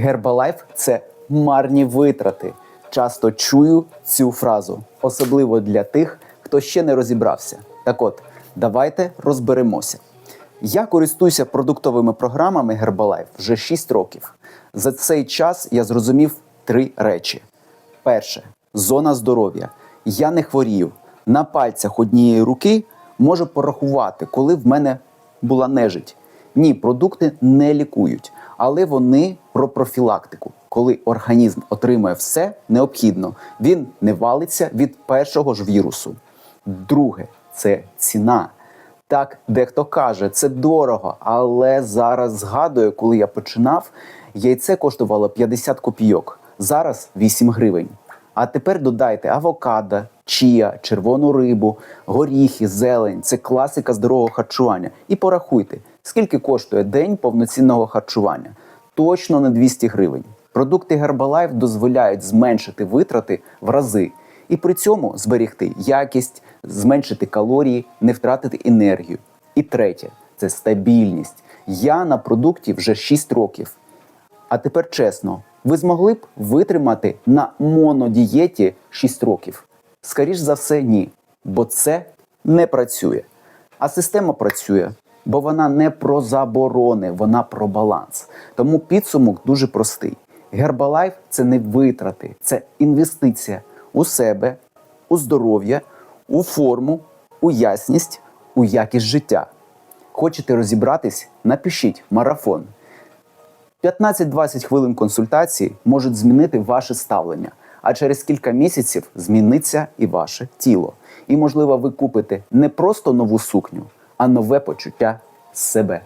Гербалайф це марні витрати. Часто чую цю фразу, особливо для тих, хто ще не розібрався. Так от, давайте розберемося. Я користуюся продуктовими програмами Herbalife вже 6 років. За цей час я зрозумів три речі: перше зона здоров'я. Я не хворію. На пальцях однієї руки можу порахувати, коли в мене була нежить. Ні, продукти не лікують, але вони про профілактику. Коли організм отримує все необхідно, він не валиться від першого ж вірусу. Друге це ціна. Так, дехто каже, це дорого, але зараз згадую, коли я починав, яйце коштувало 50 копійок, зараз 8 гривень. А тепер додайте авокадо, чія, червону рибу, горіхи, зелень це класика здорового харчування. І порахуйте, скільки коштує день повноцінного харчування. Точно не 200 гривень. Продукти Herbalife дозволяють зменшити витрати в рази і при цьому зберегти якість, зменшити калорії, не втратити енергію. І третє це стабільність. Я на продукті вже 6 років. А тепер чесно, ви змогли б витримати на монодієті 6 років? Скоріш за все, ні. Бо це не працює. А система працює, бо вона не про заборони, вона про баланс. Тому підсумок дуже простий. Гербалайф це не витрати, це інвестиція у себе, у здоров'я, у форму, у ясність, у якість життя. Хочете розібратись? Напишіть марафон. 15-20 хвилин консультації можуть змінити ваше ставлення, а через кілька місяців зміниться і ваше тіло. І, можливо, ви купите не просто нову сукню, а нове почуття себе.